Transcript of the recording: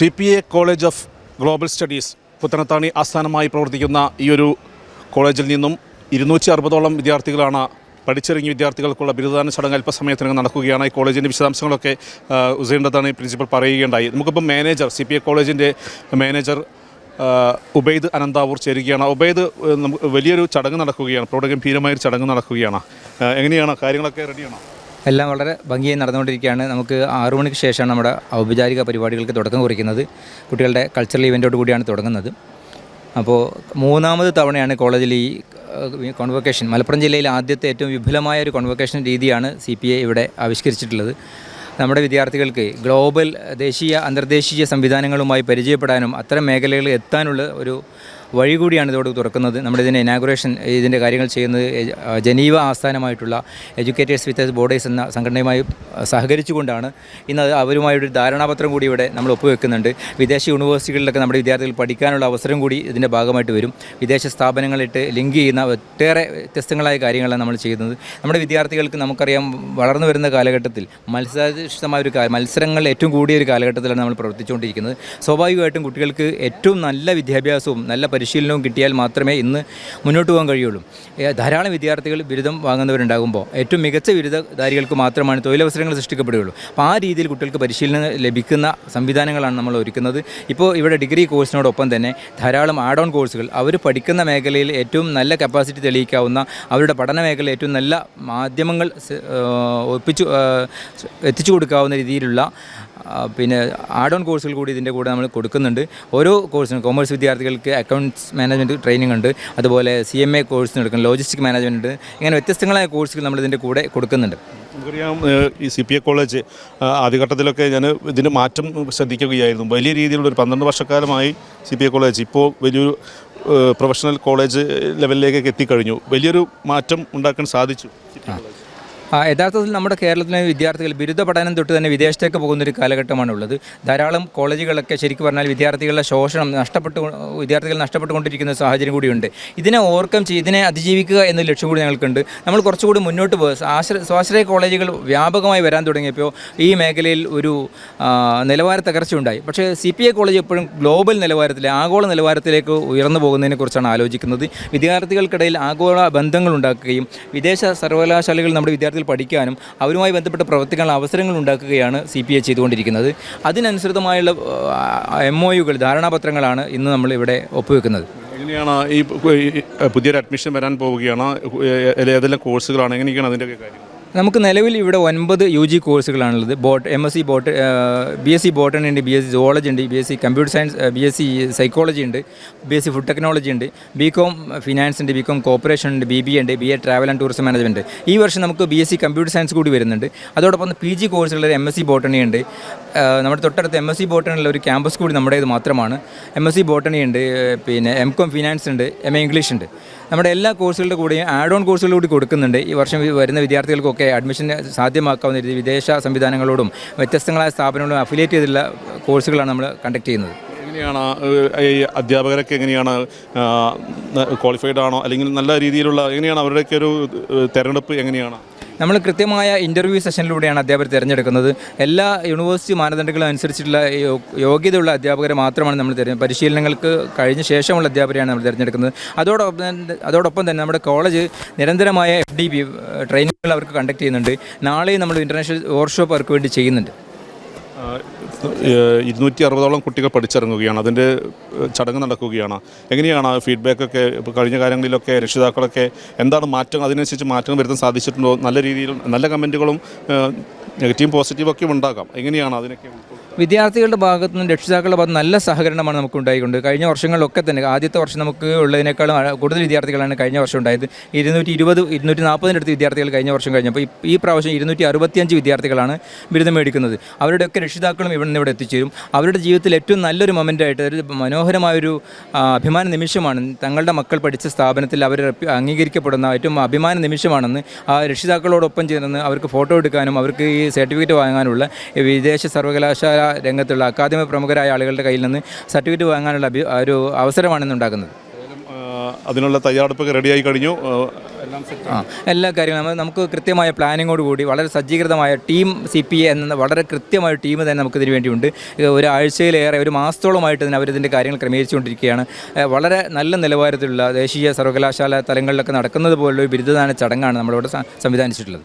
C P A college of global studies Puthanathani ആസ്ഥാനമായി പ്രവർത്തിക്കുന്ന ഈ ഒരു കോളേജിൽ നിന്നും ഇരുന്നൂറ്റി അറുപതോളം വിദ്യാർത്ഥികളാണ് പഠിച്ചിറങ്ങിയ വിദ്യാർത്ഥികൾക്കുള്ള ബിരുദദാന ചടങ്ങ് അല്പസമയത്തിനകം നടക്കുകയാണ്. ഈ കോളേജിന്റെ വിശദാംശങ്ങളൊക്കെ ഉസൈന്റെതാണ് പ്രിൻസിപ്പൽ പറയുകയുണ്ടായി. നമുക്കിപ്പോൾ മാനേജർ സി പി എ കോളേജിന്റെ മാനേജർ ഉബൈദ് അനന്താവൂർ ചേരുകയാണ്. ഉബൈദ് വലിയൊരു ചടങ്ങ് നടക്കുകയാണ്. പ്രൗഢഗംഭീരമായൊരു ചടങ്ങ് നടക്കുകയാണ്. എങ്ങനെയാണ്? കാര്യങ്ങളൊക്കെ റെഡിയാണോ എല്ലാം വളരെ ഭംഗിയായി നടന്നുകൊണ്ടിരിക്കുകയാണ്. നമുക്ക് ആറു മണിക്ക് ശേഷമാണ് നമ്മുടെ ഔപചാരിക പരിപാടികൾക്ക് തുടക്കം കുറിക്കുന്നത്. കുട്ടികളുടെ കൾച്ചറൽ ഇവന്റോട് കൂടിയാണ് തുടങ്ങുന്നത്. അപ്പോൾ മൂന്നാമത് തവണയാണ് കോളേജിൽ ഈ കോൺവൊക്കേഷൻ മലപ്പുറം ജില്ലയിൽ ആദ്യത്തെ ഏറ്റവും വിപുലമായ ഒരു കോൺവൊക്കേഷൻ രീതിയാണ് സി പി ഐ ഇവിടെ ആവിഷ്കരിച്ചിട്ടുള്ളത്. നമ്മുടെ വിദ്യാർത്ഥികൾക്ക് ഗ്ലോബൽ ദേശീയ അന്തർദേശീയ സംവിധാനങ്ങളുമായി പരിചയപ്പെടാനും അത്തരം മേഖലകളിൽ എത്താനുള്ള ഒരു വഴി കൂടിയാണ് ഇതോട് തുറക്കുന്നത്. നമ്മുടെ ഇതിന്റെ ഇനാഗുറേഷൻ ഇതിന്റെ കാര്യങ്ങൾ ചെയ്യുന്നത് ജനീവ ആസ്ഥാനമായിട്ടുള്ള എഡ്യൂക്കേറ്റേഴ്സ് വിത്ത് ബോർഡേഴ്സ് എന്ന സംഘടനയുമായി സഹകരിച്ചുകൊണ്ടാണ് ഇന്ന് അവരുമായൊരു ധാരണാപത്രം കൂടി ഇവിടെ നമ്മൾ ഒപ്പുവെക്കുന്നുണ്ട്. വിദേശ യൂണിവേഴ്സിറ്റികളിലൊക്കെ നമ്മുടെ വിദ്യാർത്ഥികൾ പഠിക്കാനുള്ള അവസരം കൂടി ഇതിന്റെ ഭാഗമായിട്ട് വരും. വിദേശ സ്ഥാപനങ്ങളിട്ട് ലിങ്ക് ചെയ്യുന്ന ഒട്ടേറെ വ്യത്യസ്തങ്ങളായ കാര്യങ്ങളാണ് നമ്മൾ ചെയ്യുന്നത്. നമ്മുടെ വിദ്യാർത്ഥികൾക്ക് നമുക്കറിയാം വളർന്നു വരുന്ന കാലഘട്ടത്തിൽ മത്സരാധിഷ്ഠിതമായ ഒരു മത്സരങ്ങൾ ഏറ്റവും കൂടിയ ഒരു കാലഘട്ടത്തിലാണ് നമ്മൾ പ്രവർത്തിച്ചുകൊണ്ടിരിക്കുന്നത്. സ്വാഭാവികമായിട്ടും കുട്ടികൾക്ക് ഏറ്റവും നല്ല വിദ്യാഭ്യാസവും നല്ല പരിശീലനവും കിട്ടിയാൽ മാത്രമേ ഇന്ന് മുന്നോട്ട് പോകാൻ കഴിയുള്ളൂ. ധാരാളം വിദ്യാർത്ഥികൾ ബിരുദം വാങ്ങുന്നവരുണ്ടാകുമ്പോൾ ഏറ്റവും മികച്ച ബിരുദധാരികൾക്ക് മാത്രമാണ് തൊഴിലവസരങ്ങൾ സൃഷ്ടിക്കപ്പെടുകയുള്ളൂ. അപ്പോൾ ആ രീതിയിൽ കുട്ടികൾക്ക് പരിശീലനം ലഭിക്കുന്ന സംവിധാനങ്ങളാണ് നമ്മൾ ഒരുക്കുന്നത്. ഇപ്പോൾ ഇവിടെ ഡിഗ്രി കോഴ്സിനോടൊപ്പം തന്നെ ധാരാളം ആഡ് ഓൺ കോഴ്സുകൾ അവർ പഠിക്കുന്ന മേഖലയിൽ ഏറ്റവും നല്ല കപ്പാസിറ്റി തെളിയിക്കാവുന്ന അവരുടെ പഠന മേഖലയിൽ ഏറ്റവും നല്ല മാധ്യമങ്ങൾ ഒപ്പിച്ചു എത്തിച്ചു കൊടുക്കാവുന്ന രീതിയിലുള്ള പിന്നെ ആഡ് ഓൺ കോഴ്സുകൾ കൂടി ഇതിന്റെ കൂടെ നമ്മൾ കൊടുക്കുന്നുണ്ട്. ഓരോ കോഴ്സിനും കോമേഴ്സ് വിദ്യാർത്ഥികൾക്ക് അക്കൗണ്ട്സ് മാനേജ്മെന്റ് ട്രെയിനിങ് ഉണ്ട്. അതുപോലെ സി എം എ കോഴ്സിന് എടുക്കും ലോജിസ്റ്റിക് മാനേജ്മെന്റ് ഉണ്ട്. ഇങ്ങനെ വ്യത്യസ്തങ്ങളായ കോഴ്സുകൾ നമ്മൾ ഇതിന്റെ കൂടെ കൊടുക്കുന്നുണ്ട്. നമുക്കറിയാം ഈ സി പി എ കോളേജ് ആദ്യഘട്ടത്തിലൊക്കെ ഞാൻ ഇതിന്റെ മാറ്റം ശ്രദ്ധിക്കുകയായിരുന്നു. വലിയ രീതിയിലുള്ള ഒരു പന്ത്രണ്ട് വർഷക്കാലമായി സി പി എ കോളേജ് ഇപ്പോൾ വലിയൊരു പ്രൊഫഷണൽ കോളേജ് ലെവലിലേക്കൊക്കെ എത്തിക്കഴിഞ്ഞു. വലിയൊരു മാറ്റം ഉണ്ടാക്കാൻ സാധിച്ചു. ആ, യഥാർത്ഥത്തിൽ നമ്മുടെ കേരളത്തിലെ വിദ്യാർത്ഥികൾ ബിരുദ പഠനം തൊട്ട് തന്നെ വിദേശത്തേക്ക് പോകുന്ന ഒരു കാലഘട്ടമാണ് ഉള്ളത് ധാരാളം കോളേജുകളൊക്കെ ശരിക്കും പറഞ്ഞാൽ വിദ്യാർത്ഥികളുടെ ശോഷണം നഷ്ടപ്പെട്ടു വിദ്യാർത്ഥികൾ നഷ്ടപ്പെട്ടുകൊണ്ടിരിക്കുന്ന സാഹചര്യം കൂടിയുണ്ട്. ഇതിനെ ഓവർകം ചെയ്ത് ഇതിനെ അതിജീവിക്കുക എന്ന ലക്ഷ്യം കൂടി ഞങ്ങൾക്കുണ്ട്. നമ്മൾ കുറച്ചുകൂടി മുന്നോട്ട് പോകുക ആശ്ര സ്വാശ്രയ കോളേജുകൾ വ്യാപകമായി വരാൻ തുടങ്ങിയപ്പോൾ ഈ മേഖലയിൽ ഒരു നിലവാര തകർച്ച ഉണ്ടായി. പക്ഷേ സി പി ഐ കോളേജ് എപ്പോഴും ഗ്ലോബൽ നിലവാരത്തിൽ ആഗോള നിലവാരത്തിലേക്ക് ഉയർന്നു പോകുന്നതിനെക്കുറിച്ചാണ് ആലോചിക്കുന്നത്. വിദ്യാർത്ഥികൾക്കിടയിൽ ആഗോള ബന്ധങ്ങൾ ഉണ്ടാക്കുകയും വിദേശ സർവകലാശാലകൾ നമ്മുടെ വിദ്യാർത്ഥികൾ പഠിക്കാനും അവരുമായി ബന്ധപ്പെട്ട് പ്രവർത്തിക്കാനുള്ള അവസരങ്ങൾ ഉണ്ടാക്കുകയാണ് സി പി ഐ ചെയ്തുകൊണ്ടിരിക്കുന്നത്. അതിനനുസൃതമായുള്ള എം ഒ യുകൾ ധാരണാപത്രങ്ങളാണ് ഇന്ന് നമ്മൾ ഇവിടെ ഒപ്പുവെക്കുന്നത്. എങ്ങനെയാണ് ഈ പുതിയൊരു അഡ്മിഷൻ വരാൻ പോവുകയാണ്? ഏതെല്ലാം കോഴ്സുകളാണ്? എങ്ങനെയൊക്കെയാണ് അതിന്റെയൊക്കെ കാര്യങ്ങൾ നമുക്ക് നിലവിൽ ഇവിടെ ഒൻപത് യു ജി കോഴ്സുകളാണുള്ളത്. ബോട്ട് എം എസ് സി ബോട്ട് ബി എസ് സി ബോട്ടണി ഉണ്ട് ബി എസ് സി സുവോളജി ഉണ്ട് B S C computer science B S C psychology ഉണ്ട് B S C food technology ഉണ്ട് ബി കോം ഫിനാൻസ് ഉണ്ട് ബി കോം കോപ്പറേഷൻ ഉണ്ട് B B ഉണ്ട് B A travel and tourism management ഈ വർഷം നമുക്ക് B S C computer science കൂടി വരുന്നുണ്ട്. അതോടൊപ്പം പി ജി കോഴ്സുകളിൽ എം എസ് സി ബോട്ടണി ഉണ്ട്. നമ്മുടെ തൊട്ടടുത്ത് എം എസ് സി ബോട്ടണിയുള്ള ഒരു ക്യാമ്പസ് കൂടി നമ്മുടേത് മാത്രമാണ്. എം എസ് സി ബോട്ടണി ഉണ്ട് പിന്നെ എം കോം ഫിനാൻസ് ഉണ്ട് എം എ ഇംഗ്ലീഷ് ഉണ്ട്. നമ്മുടെ എല്ലാ കോഴ്സുകളുടെ കൂടെയും ആഡ് ഓൺ കോഴ്സുകൾ കൂടി കൊടുക്കുന്നുണ്ട്. ഈ വർഷം വരുന്ന വിദ്യാർത്ഥികൾക്കൊക്കെ അഡ്മിഷൻ സാധ്യമാക്കാവുന്ന രീതി വിദേശ സംവിധാനങ്ങളോടും വ്യത്യസ്തങ്ങളായ സ്ഥാപനങ്ങളോടും അഫിലിയേറ്റ് ചെയ്തിട്ടുള്ള കോഴ്സുകളാണ് നമ്മൾ കണ്ടക്ട് ചെയ്യുന്നത്. എങ്ങനെയാണ് ഈ അധ്യാപകരൊക്കെ എങ്ങനെയാണ് ക്വാളിഫൈഡ് ആണോ? അല്ലെങ്കിൽ നല്ല രീതിയിലുള്ള എങ്ങനെയാണ് അവരുടെയൊക്കെ ഒരു തെരഞ്ഞെടുപ്പ് എങ്ങനെയാണ്? നമ്മൾ കൃത്യമായ ഇന്റർവ്യൂ സെഷനിലൂടെയാണ് അധ്യാപകർ തിരഞ്ഞെടുക്കുന്നത്. എല്ലാ യൂണിവേഴ്സിറ്റി മാനദണ്ഡങ്ങളും അനുസരിച്ചിട്ടുള്ള യോഗ്യതയുള്ള അധ്യാപകരെ മാത്രമാണ് നമ്മൾ തിരഞ്ഞെടുക്കുന്നത് പരിശീലനങ്ങൾക്ക് കഴിഞ്ഞ ശേഷമുള്ള അധ്യാപകരെയാണ് നമ്മൾ തിരഞ്ഞെടുക്കുന്നത്. അതോടൊപ്പം അതോടൊപ്പം തന്നെ നമ്മുടെ കോളേജ് നിരന്തരമായ എഫ് ഡി ട്രെയിനിങ്ങുകൾ അവർക്ക് കണ്ടക്ട് ചെയ്യുന്നുണ്ട്. നാളെയും നമ്മൾ ഇന്റർനാഷണൽ വർക്ക്ഷോപ്പ് അവർക്ക് വേണ്ടി ചെയ്യുന്നുണ്ട്. ഇരുന്നൂറ്റി അറുപതോളം കുട്ടികൾ പഠിച്ചിറങ്ങുകയാണ്. അതിന്റെ ചടങ്ങ് നടക്കുകയാണ്. എങ്ങനെയാണ് ഫീഡ്ബാക്കൊക്കെ ഇപ്പോൾ കഴിഞ്ഞ കാര്യങ്ങളിലൊക്കെ രക്ഷിതാക്കളൊക്കെ എന്താണ് മാറ്റം അതിനനുസരിച്ച് മാറ്റങ്ങൾ വരുത്താൻ സാധിച്ചിട്ടുണ്ടോ? നല്ല രീതിയിൽ നല്ല കമന്റുകളും നെഗറ്റീവ് പോസിറ്റീവ് ഒക്കെ ഉണ്ടാകാം. എങ്ങനെയാണ് അതിനൊക്കെ? വിദ്യാർത്ഥികളുടെ ഭാഗത്തു നിന്നും രക്ഷിതാക്കളുടെ ഭാഗത്ത് നല്ല സഹകരണമാണ് നമുക്ക് ഉണ്ടായിക്കൊണ്ട് കഴിഞ്ഞ വർഷങ്ങളിലൊക്കെ തന്നെ ആദ്യത്തെ വർഷം നമുക്ക് ഉള്ളതിനേക്കാളും കൂടുതൽ വിദ്യാർത്ഥികളാണ് കഴിഞ്ഞ വർഷം ഉണ്ടായത്. ഇരുന്നൂറ്റി ഇരുപത് ഇരുന്നൂറ്റി നാൽപ്പതിന്റെ അടുത്ത് വിദ്യാർത്ഥികൾ കഴിഞ്ഞ വർഷം കഴിഞ്ഞപ്പോൾ ഈ- പ്രാവശ്യം ഇരുന്നൂറ്റി അറുപത്തിയഞ്ച് വിദ്യാർത്ഥികളാണ് ബിരുദം മേടിക്കുന്നത്. അവരുടെയൊക്കെ രക്ഷിതാക്കളും ഇവിടെ നിന്ന് ഇവിടെ എത്തിച്ചേരും. അവരുടെ ജീവിതത്തിൽ ഏറ്റവും നല്ലൊരു മൊമെന്റായിട്ട് ഒരു മനോഹരമായൊരു അഭിമാന നിമിഷമാണ് തങ്ങളുടെ മക്കൾ പഠിച്ച സ്ഥാപനത്തിൽ അവർ അംഗീകരിക്കപ്പെടുന്ന ഏറ്റവും അഭിമാന നിമിഷമാണെന്ന് ആ രക്ഷിതാക്കളോടൊപ്പം ചേർന്ന് അവർക്ക് ഫോട്ടോ എടുക്കാനും അവർക്ക് ഈ സർട്ടിഫിക്കറ്റ് വാങ്ങാനുള്ള വിദേശ സർവകലാശാല രംഗത്തുള്ള അക്കാദമി പ്രമുഖരായ ആളുകളുടെ കയ്യിൽ നിന്ന് സർട്ടിഫിക്കറ്റ് വാങ്ങാനുള്ള ഒരു അവസരമാണ് ഇന്ന് ഉണ്ടാക്കുന്നത് അതിനുള്ള തയ്യാറെടുപ്പൊക്കെ റെഡിയായി കഴിഞ്ഞു. ആ, എല്ലാം കാര്യങ്ങളും നമ്മൾ നമുക്ക് കൃത്യമായ പ്ലാനിങ്ങോട് കൂടി വളരെ സജ്ജീകൃതമായ ടീം സി പി എ എന്ന വളരെ കൃത്യമായ ടീം തന്നെ നമുക്ക് ഇതിന് വേണ്ടിയുണ്ട് ഒരാഴ്ചയിലേറെ ഒരു മാസത്തോളമായിട്ട് തന്നെ അവരിതിന്റെ കാര്യങ്ങൾ ക്രമീകരിച്ചുകൊണ്ടിരിക്കുകയാണ്. വളരെ നല്ല നിലവാരത്തിലുള്ള ദേശീയ സർവകലാശാല തലങ്ങളിലൊക്കെ നടക്കുന്നത് പോലുള്ള ഒരു ബിരുദദാന ചടങ്ങാണ് നമ്മളിവിടെ സംവിധാനിച്ചിട്ടുള്ളത്.